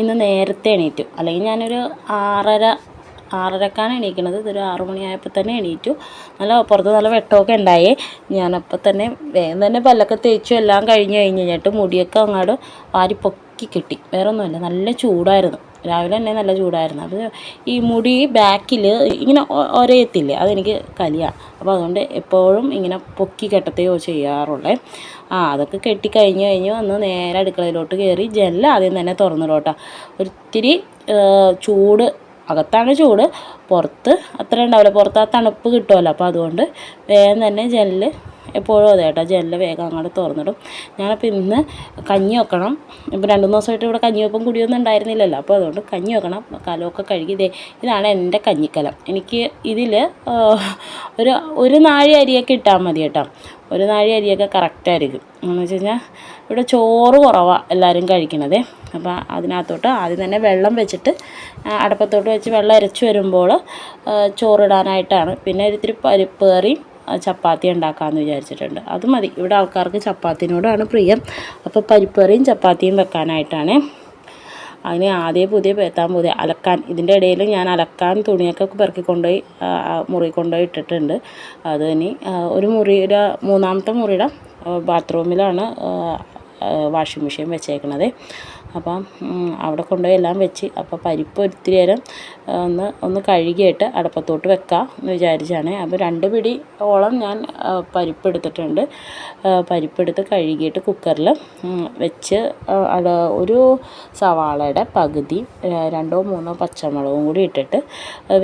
ഇന്ന് നേരത്തെ എണീറ്റു. അല്ലെങ്കിൽ ഞാനൊരു ആറര ആറരക്കാണ് എണീക്കണത്. ഇതൊരു ആറു മണിയായപ്പോൾ തന്നെ എണീറ്റു. നല്ല പുറത്ത് നല്ല വെട്ടമൊക്കെ ഉണ്ടായി. ഞാനപ്പോൾ തന്നെ വേഗം തന്നെ പല്ലൊക്കെ തേച്ചു എല്ലാം കഴിഞ്ഞ് കഴിഞ്ഞ് കഴിഞ്ഞിട്ട് മുടിയൊക്കെ അങ്ങോട്ട് വാരി പൊക്കി കിട്ടി. വേറെ ഒന്നുമില്ല നല്ല ചൂടായിരുന്നു. രാവിലെ തന്നെ നല്ല ചൂടായിരുന്നു. അത് ഈ മുടി ബാക്കിൽ ഇങ്ങനെ ഒരയത്തില്ലേ അതെനിക്ക് കലിയാണ് അപ്പോൾ അതുകൊണ്ട് എപ്പോഴും ഇങ്ങനെ പൊക്കി കെട്ടത്തെയോ ചെയ്യാറുള്ളേ. ആ അതൊക്കെ കെട്ടി കഴിഞ്ഞ് കഴിഞ്ഞ് വന്ന് നേരെ അടുക്കളയിലോട്ട് കയറി ജനൽ ആദ്യം തന്നെ തുറന്നിടോട്ടാ ഒത്തിരി ചൂട് അകത്താണ് ചൂട്. പുറത്ത് അത്ര ഉണ്ടാവില്ല. പുറത്ത് ആ തണുപ്പ് കിട്ടുമല്ലോ അപ്പോൾ അതുകൊണ്ട് വേഗം തന്നെ ജനൽ എപ്പോഴും അതെ കേട്ടോ. ജനൽ വേഗം അങ്ങോട്ട് തുറന്നിടും. ഞാനപ്പോൾ ഇന്ന് കഞ്ഞി വെക്കണം. ഇപ്പോൾ രണ്ട് മൂന്ന് ദിവസമായിട്ട് ഇവിടെ കഞ്ഞി വെപ്പം കുടിയൊന്നും ഉണ്ടായിരുന്നില്ലല്ലോ. അപ്പോൾ അതുകൊണ്ട് കഞ്ഞി വെക്കണം. കലമൊക്കെ കഴുകി ഇതേ ഇതാണ് എന്റെ കഞ്ഞിക്കലം. എനിക്ക് ഇതിൽ ഒരു ഒരു നാഴി അരിയൊക്കെ ഇട്ടാൽ മതി കേട്ടോ. ഒരു നാഴി അരിയൊക്കെ കറക്റ്റായിരിക്കും എന്ന് വെച്ച് കഴിഞ്ഞാൽ ഇവിടെ ചോറ് കുറവാണ് എല്ലാവരും കഴിക്കണത്. അപ്പോൾ അതിനകത്തോട്ട് ആദ്യം തന്നെ വെള്ളം വെച്ചിട്ട് അടപ്പത്തോട്ട് വെച്ച് വെള്ളം അരച്ച് വരുമ്പോൾ ചോറിടാനായിട്ടാണ്. പിന്നെ ഒരിത്തിരി പരിപ്പ് കറിയും ചപ്പാത്തി ഉണ്ടാക്കാമെന്ന് വിചാരിച്ചിട്ടുണ്ട്. അത് മതി. ഇവിടെ ആൾക്കാർക്ക് ചപ്പാത്തിനോടാണ് പ്രിയം. അപ്പോൾ പരിപ്പ് കറിയും ചപ്പാത്തിയും വെക്കാനായിട്ടാണ്. അതിന് ആദ്യം പുതിയ പേത്താൻ പുതിയ അലക്കാൻ. ഇതിന്റെ ഇടയിൽ ഞാൻ അലക്കാൻ തുണിയൊക്കെ പെറുക്കി കൊണ്ടുപോയി മുറി കൊണ്ടുപോയി ഇട്ടിട്ടുണ്ട്. അത് ഇനി ഒരു മുറിയുടെ മൂന്നാമത്തെ മുറിയുടെ ബാത്റൂമിലാണ് വാഷിംഗ് മെഷീൻ വെച്ചേക്കണത്. അപ്പം അവിടെ കൊണ്ടുപോയി എല്ലാം വെച്ച് അപ്പോൾ പരിപ്പ് ഒത്തിരി നേരം ഒന്ന് ഒന്ന് കഴുകിയിട്ട് അടപ്പത്തോട്ട് വെക്കാം എന്ന് വിചാരിച്ചാണ്. അപ്പോൾ രണ്ട് പിടി ഓളം ഞാൻ പരിപ്പെടുത്തിട്ടുണ്ട്. പരിപ്പെടുത്ത് കഴുകിയിട്ട് കുക്കറിൽ വെച്ച് അട ഒരു സവാളയുടെ പകുതി രണ്ടോ മൂന്നോ പച്ചമുളകും കൂടി ഇട്ടിട്ട്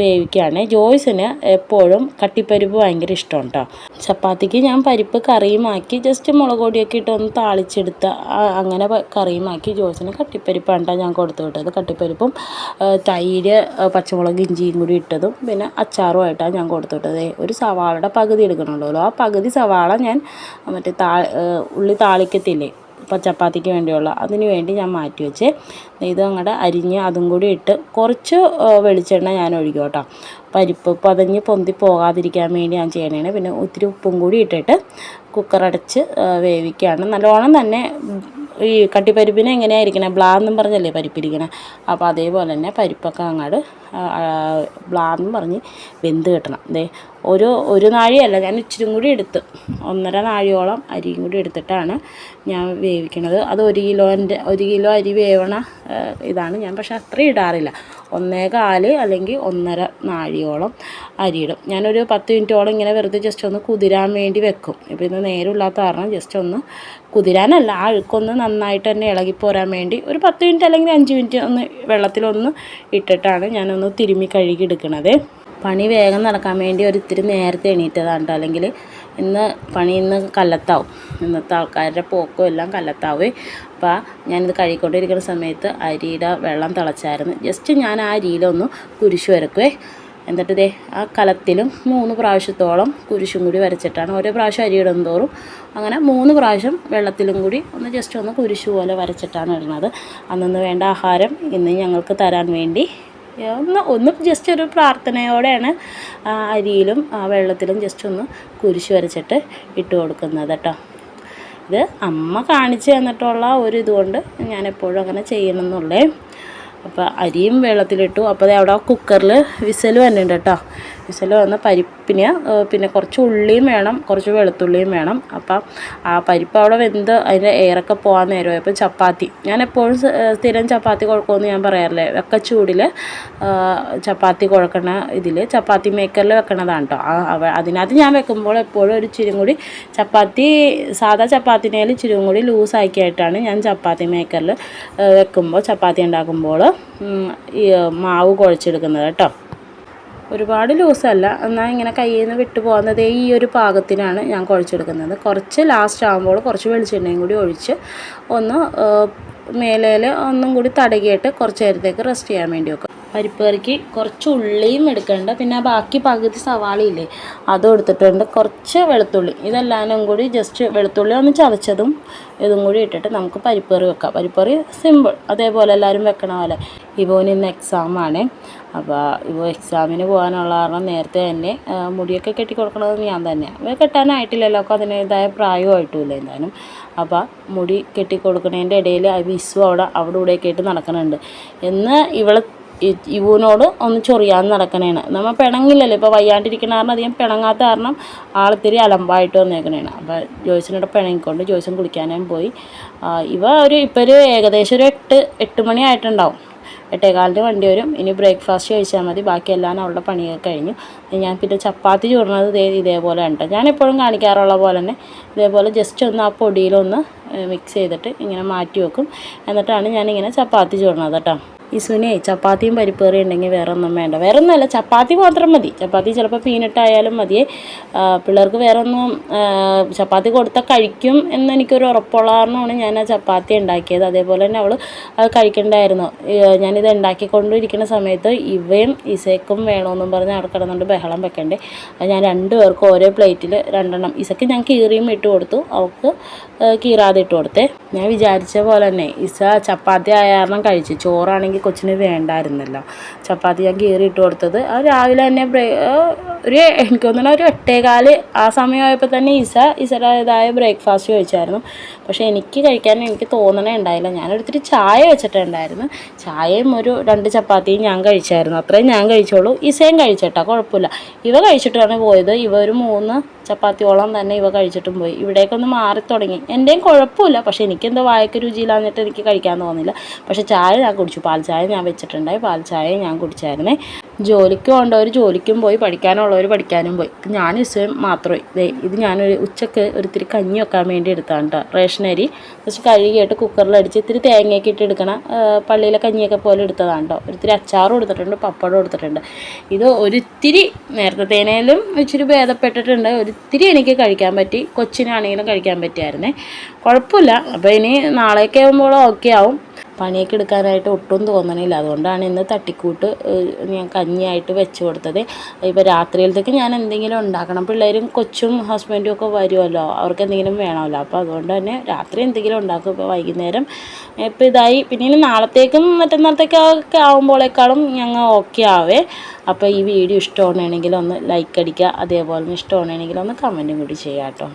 വേവിക്കുകയാണ്. ജോയ്സിന് എപ്പോഴും കട്ടിപ്പരിപ്പ് ഭയങ്കര ഇഷ്ടമാണ് കേട്ടോ ചപ്പാത്തിക്ക് ഞാൻ പരിപ്പ് കറിയുമാക്കി ജസ്റ്റ് മുളക് പൊടിയൊക്കെ ഇട്ട് ഒന്ന് താളിച്ചെടുത്ത അങ്ങനെ കറിയുമാക്കി ജോയ്സിന് കട്ടിപ്പരിപ്പാണ് ട്ടോ ഞാൻ കൊടുത്തു വിട്ടത്. കട്ടിപ്പരിപ്പും തൈര് പച്ചമുളക് ഇഞ്ചിയും കൂടി ഇട്ടതും പിന്നെ അച്ചാറുമായിട്ടാണ് ഞാൻ കൊടുത്തുവിട്ടത് ഒരു സവാളയുടെ പകുതി എടുക്കണമല്ലോ ആ പകുതി സവാള ഞാൻ മറ്റേ താ ഉള്ളി താളിക്കത്തില്ലേ ഇപ്പം ചപ്പാത്തിക്ക് വേണ്ടിയുള്ള അതിന് വേണ്ടി ഞാൻ മാറ്റി വെച്ച് ഇത് അങ്ങോട്ട് അരിഞ്ഞ് അതും കൂടി ഇട്ട് കുറച്ച് വെളിച്ചെണ്ണ ഞാൻ ഒഴിക്കും കേട്ടോ. പരിപ്പ് പതഞ്ഞ് പൊന്തി പോകാതിരിക്കാൻ വേണ്ടി ഞാൻ ചെയ്യണേ പിന്നെ ഒത്തിരി ഉപ്പും കൂടി ഇട്ടിട്ട് ആ, വേവിക്കുകയാണ് നല്ലോണം തന്നെ ഈ കട്ടിപ്പരിപ്പിനെ എങ്ങനെയായിരിക്കണേ ബ്ലാന്നും പറഞ്ഞല്ലേ പരിപ്പിരിക്കണേ? അപ്പോൾ അതേപോലെ തന്നെ പരിപ്പൊക്കെ അങ്ങോട്ട് ബ്ലാന്നും പറഞ്ഞ് വെന്ത് കിട്ടണം. ദേ ഒരു ഒരു നാഴിയല്ല ഞാൻ ഇച്ചിരി കൂടി എടുത്ത് ഒന്നര നാഴിയോളം അരിയും കൂടി എടുത്തിട്ടാണ് ഞാൻ വേവിക്കണത്. അത് ഒരു കിലോന്റെ ഒരു കിലോ അരി വേവണ ഇതാണ് ഞാൻ പക്ഷേ അത്രയും ഇടാറില്ല. ഒന്നേ കാൽ അല്ലെങ്കിൽ ഒന്നര നാഴിയോളം അരിയിടും. ഞാനൊരു പത്ത് മിനിറ്റോളം ഇങ്ങനെ വെറുതെ ജസ്റ്റ് ഒന്ന് കുതിരാൻ വേണ്ടി വെക്കും. ഇപ്പോൾ ഇന്ന് നേരമില്ലാത്ത കാരണം ജസ്റ്റ് ഒന്ന് കുതിരാനല്ല ആ അഴുക്കൊന്ന് നന്നായിട്ട് തന്നെ ഇളകിപ്പോരാൻ വേണ്ടി ഒരു പത്ത് മിനിറ്റ് അല്ലെങ്കിൽ അഞ്ച് മിനിറ്റ് ഒന്ന് വെള്ളത്തിലൊന്ന് ഇട്ടിട്ടാണ് ഞാനൊന്ന് തിരുമ്മി കഴുകി എടുക്കണത്. പണി വേഗം നടക്കാൻ വേണ്ടി ഒരു ഇത്തിരി നേരത്തെ എണീറ്റതാണ് അല്ലെങ്കിൽ ഇന്ന് പണി ഇന്ന് കല്ലത്താവും ഇന്നത്തെ ആൾക്കാരുടെ പോക്കും എല്ലാം കല്ലത്താവേ അപ്പോൾ ഞാനിത് കഴുകിക്കൊണ്ടിരിക്കുന്ന സമയത്ത് അരിയുടെ വെള്ളം തിളച്ചായിരുന്നു. ജസ്റ്റ് ഞാൻ ആ അരിയിലൊന്ന് കുരിശ് വരക്കുവേ. എന്നിട്ട് ഇതേ ആ കലത്തിലും മൂന്ന് പ്രാവശ്യത്തോളം കുരിശും കൂടി വരച്ചിട്ടാണ്. ഓരോ പ്രാവശ്യം അരി തോറും അങ്ങനെ മൂന്ന് പ്രാവശ്യം വെള്ളത്തിലും കൂടി ഒന്ന് ജസ്റ്റ് ഒന്ന് കുരിശ് പോലെ വരച്ചിട്ടാണ് ഇടുന്നത്. അന്നൊന്ന് വേണ്ട ആഹാരം ഇന്ന് ഞങ്ങൾക്ക് തരാൻ വേണ്ടി ഒന്ന് ഒന്ന് ജസ്റ്റ് ഒരു പ്രാർത്ഥനയോടെയാണ് അരിയിലും ആ വെള്ളത്തിലും ജസ്റ്റ് ഒന്ന് കുരിശ് വരച്ചിട്ട് ഇട്ട് കൊടുക്കുന്നത് കേട്ടോ ഇത് അമ്മ കാണിച്ചു തന്നിട്ടുള്ള ഒരു ഇതുകൊണ്ട് ഞാൻ എപ്പോഴും അങ്ങനെ ചെയ്യണമെന്നുള്ളേ അപ്പോൾ അരിയും വെള്ളത്തിലിട്ടു. അപ്പോൾ അവിടെ കുക്കറിൽ വിസൽ വന്നിട്ടുണ്ട് കേട്ടോ. വിസൽ വന്ന പരിപ്പിന് പിന്നെ കുറച്ച് ഉള്ളിയും വേണം കുറച്ച് വെളുത്തുള്ളിയും വേണം. അപ്പം ആ പരിപ്പ് അവിടെ വെന്ത് അതിന്റെ എയറൊക്കെ പോകാൻ നേരമായി അപ്പം ചപ്പാത്തി. ഞാൻ എപ്പോഴും സ്ഥിരം ചപ്പാത്തി കുഴക്കമെന്ന് ഞാൻ പറയാറില്ലേ? വെക്ക ചൂടിൽ ചപ്പാത്തി കുഴക്കണ ഇതിൽ ചപ്പാത്തി മേക്കറിൽ വെക്കണതാണ് കേട്ടോ അതിനകത്ത് ഞാൻ വെക്കുമ്പോൾ എപ്പോഴും ഒരു ചിരും കൂടി ചപ്പാത്തി സാധാ ചപ്പാത്തിനേൽ ചിരും കൂടി ലൂസാക്കിയായിട്ടാണ് ഞാൻ ചപ്പാത്തി മേക്കറിൽ വെക്കുമ്പോൾ ചപ്പാത്തി ഉണ്ടാക്കുമ്പോൾ മാവ് കുഴച്ചെടുക്കുന്നത് കേട്ടോ. ഒരുപാട് ലൂസല്ല. എന്നാൽ ഇങ്ങനെ കയ്യിൽ നിന്ന് വിട്ടു ഈ ഒരു പാകത്തിനാണ് ഞാൻ കുഴച്ചെടുക്കുന്നത്. കുറച്ച് ലാസ്റ്റ് ആകുമ്പോൾ കുറച്ച് വെളിച്ചെണ്ണയും കൂടി ഒഴിച്ച് ഒന്ന് മേലേൽ ഒന്നും കൂടി തടകിയിട്ട് കുറച്ച് നേരത്തേക്ക് റെസ്റ്റ് ചെയ്യാൻ വേണ്ടി വെക്കും. പരിപ്പ് കറിക്ക് കുറച്ച് ഉള്ളിയും എടുക്കേണ്ട. പിന്നെ ബാക്കി പകുതി സവാളയില്ലേ അതും എടുത്തിട്ടുണ്ട്. കുറച്ച് വെളുത്തുള്ളി ഇതെല്ലാനും കൂടി ജസ്റ്റ് വെളുത്തുള്ളി ഒന്ന് ചതച്ചതും ഇതും കൂടി ഇട്ടിട്ട് നമുക്ക് പരിപ്പ് കറി വെക്കാം. പരിപ്പ് കറി സിമ്പിൾ അതേപോലെ എല്ലാവരും വെക്കണ പോലെ. ഇവന് ഇന്ന് എക്സാമാണ് അപ്പോൾ ഇപ്പോൾ എക്സാമിന് പോകാനുള്ള കാരണം നേരത്തെ തന്നെ മുടിയൊക്കെ കെട്ടി കൊടുക്കണത് ഞാൻ തന്നെയാണ് കെട്ടാനായിട്ടില്ലല്ലോ അപ്പോൾ അതിന്റേതായ പ്രായമായിട്ടുമില്ല എന്തായാലും. അപ്പോൾ മുടി കെട്ടി കൊടുക്കുന്നതിന്റെ ഇടയിൽ വിസു അവിടെ അവിടെ ഇവിടെയൊക്കെ ആയിട്ട് നടക്കുന്നുണ്ട് എന്ന് ഇവളെ ഇ- ഇവനോട് ഒന്ന് ചൊറിയാൻ നടക്കണേണ്. നമ്മൾ പിണങ്ങില്ലല്ലോ. ഇപ്പോൾ വയ്യാണ്ടിരിക്കണ കാരണം അധികം പിണങ്ങാത്ത കാരണം ആളിത്തിരി അലമ്പായിട്ട് വന്നേക്കണേണ്. അപ്പോൾ ജോയ്സിനോട് പിണങ്ങിക്കൊണ്ട് ജോയ്സും കുളിക്കാനും പോയി. ഇവ ഒരു ഇപ്പോൾ ഒരു ഏകദേശം ഒരു എട്ട് എട്ട് മണി ആയിട്ടുണ്ടാവും. എട്ടേകാലിന് വണ്ടി വരും. ഇനി ബ്രേക്ക്ഫാസ്റ്റ് കഴിച്ചാൽ മതി. ബാക്കിയെല്ലാം അവളുടെ പണിയൊക്കെ കഴിഞ്ഞു. ഞാൻ പിന്നെ ചപ്പാത്തി ചൂടുന്നത് ഇതേ ഇതേപോലെ ഉണ്ട് ഞാൻ എപ്പോഴും കാണിക്കാറുള്ള പോലെ തന്നെ ഇതേപോലെ ജസ്റ്റ് ഒന്ന് ആ പൊടിയിലൊന്ന് മിക്സ് ചെയ്തിട്ട് ഇങ്ങനെ മാറ്റി വെക്കും. എന്നിട്ടാണ് ഞാനിങ്ങനെ ചപ്പാത്തി ചൂടുന്നത് കേട്ടോ ഇസുനെ ചപ്പാത്തിയും പരിപ്പ് കറി ഉണ്ടെങ്കിൽ വേറെ ഒന്നും വേണ്ട. വേറെ ഒന്നുമല്ല ചപ്പാത്തി മാത്രം മതി. ചപ്പാത്തി ചിലപ്പോൾ പീനട്ടായാലും മതിയേ. പിള്ളേർക്ക് വേറെ ഒന്നും ചപ്പാത്തി കൊടുത്താൽ കഴിക്കും എന്ന് എനിക്കൊരു ഉറപ്പുള്ള കാരണമാണ് ഞാൻ ആ ചപ്പാത്തി ഉണ്ടാക്കിയത്. അതേപോലെ തന്നെ അവൾ അത് കഴിക്കണ്ടായിരുന്നു. ഞാനിത് ഉണ്ടാക്കിക്കൊണ്ടിരിക്കുന്ന സമയത്ത് ഇവയും ഇസയ്ക്കും വേണമെന്നും പറഞ്ഞ് അവിടെ കിടന്നുകൊണ്ട് ബഹളം വെക്കണ്ടേ. ഞാൻ രണ്ടുപേർക്കും ഓരോ പ്ലേറ്റിൽ രണ്ടെണ്ണം ഇസയ്ക്ക് ഞാൻ കീറിയും ഇട്ട് കൊടുത്തു. അവൾക്ക് കീറാതെ ഇട്ട് കൊടുത്തേ. ഞാൻ വിചാരിച്ച പോലെ തന്നെ ഇസ ചപ്പാത്തി ആയ കാരണം കഴിച്ചു. ചോറാണെങ്കിൽ കൊച്ചിന് വേണ്ടായിരുന്നല്ലോ. ചപ്പാത്തി ഞാൻ കീറി ഇട്ട് കൊടുത്തത് രാവിലെ തന്നെ ഒരു എനിക്ക് തോന്നുന്നു ഒരു എട്ടേകാൽ ആ സമയമായപ്പോൾ തന്നെ ഈസ ഇസയുടേതായ ബ്രേക്ക്ഫാസ്റ്റ് കഴിച്ചായിരുന്നു പക്ഷേ എനിക്ക് കഴിക്കാൻ എനിക്ക് തോന്നണേ ഉണ്ടായില്ല. ഞാനൊരിത്തിരി ചായ വെച്ചിട്ടുണ്ടായിരുന്നു. ചായയും ഒരു രണ്ട് ചപ്പാത്തിയും ഞാൻ കഴിച്ചായിരുന്നു. അത്രയും ഞാൻ കഴിച്ചോളൂ. ഈസയും കഴിച്ചേട്ടാ കുഴപ്പമില്ല. ഇവ കഴിച്ചിട്ടാണ് പോയത്. ഇവ ഒരു മൂന്ന് ചപ്പാത്തിയോളം തന്നെ ഇവ കഴിച്ചിട്ടും പോയി. ഇവിടേക്കൊന്ന് മാറി തുടങ്ങി. എന്റെയും കുഴപ്പമില്ല. പക്ഷേ എനിക്കെന്തോ വായക്ക് രുചിയില്ലാന്നിട്ട് എനിക്ക് കഴിക്കാൻ തോന്നില്ല. പക്ഷേ ചായ ഞാൻ കുടിച്ചു. പാൽ ചായ ഞാൻ വെച്ചിട്ടുണ്ടായി. പാൽ ചായ ഞാൻ കുടിച്ചായിരുന്നേ. ജോലിക്ക് പോകേണ്ടവർ ജോലിക്കും പോയി പഠിക്കാനുള്ളവർ പഠിക്കാനും പോയി. ഞാൻ ഇസ്വയം മാത്രമേ ദേ ഇത് ഞാനൊരു ഉച്ചയ്ക്ക് ഒരിത്തിരി കഞ്ഞി വെക്കാൻ വേണ്ടി എടുത്താണ് കേട്ടോ റേഷൻ അരി. കുറച്ച് കഴുകിയിട്ട് കുക്കറിലടിച്ച് ഇത്തിരി തേങ്ങയൊക്കെ ഇട്ട് എടുക്കണ പള്ളിയിലെ കഞ്ഞിയൊക്കെ പോലെ എടുത്തതാണ് കേട്ടോ ഒരിത്തിരി അച്ചാറും എടുത്തിട്ടുണ്ട് പപ്പടം എടുത്തിട്ടുണ്ട്. ഇത് ഒരിത്തിരി നേരത്തേനേലും ഇച്ചിരി ഭേദപ്പെട്ടിട്ടുണ്ട്. ഒരിത്തിരി എനിക്ക് കഴിക്കാൻ പറ്റി കൊച്ചിനാണെങ്കിലും കഴിക്കാൻ പറ്റിയായിരുന്നേ. കുഴപ്പമില്ല. അപ്പോൾ ഇനി നാളെയൊക്കെ ആകുമ്പോൾ ഓക്കെ ആവും. പണിയൊക്കെ എടുക്കാനായിട്ട് ഒട്ടും തോന്നണില്ല. അതുകൊണ്ടാണ് ഇന്ന് തട്ടിക്കൂട്ട് ഞാൻ കഞ്ഞിയായിട്ട് വെച്ച് കൊടുത്തത്. ഇപ്പോൾ രാത്രിയിലത്തേക്ക് ഞാൻ എന്തെങ്കിലും ഉണ്ടാക്കണം. പിള്ളേരും കൊച്ചും ഹസ്ബൻഡും ഒക്കെ വരുമല്ലോ അവർക്ക് എന്തെങ്കിലും വേണമല്ലോ. അപ്പോൾ അതുകൊണ്ട് തന്നെ രാത്രി എന്തെങ്കിലും ഉണ്ടാക്കും. ഇപ്പോൾ വൈകുന്നേരം ഇപ്പോൾ ഇതായി. പിന്നെ നാളത്തേക്കും മറ്റന്നാളത്തേക്കൊക്കെ ആകുമ്പോഴേക്കാളും ഞങ്ങൾ ഓക്കെ ആവേ. അപ്പോൾ ഈ വീഡിയോ ഇഷ്ടമാണെങ്കിൽ ഒന്ന് ലൈക്ക് അടിക്കുക അതേപോലെ ഇഷ്ടമാണെങ്കിൽ ഒന്ന് കമന്റും കൂടി ചെയ്യാം കേട്ടോ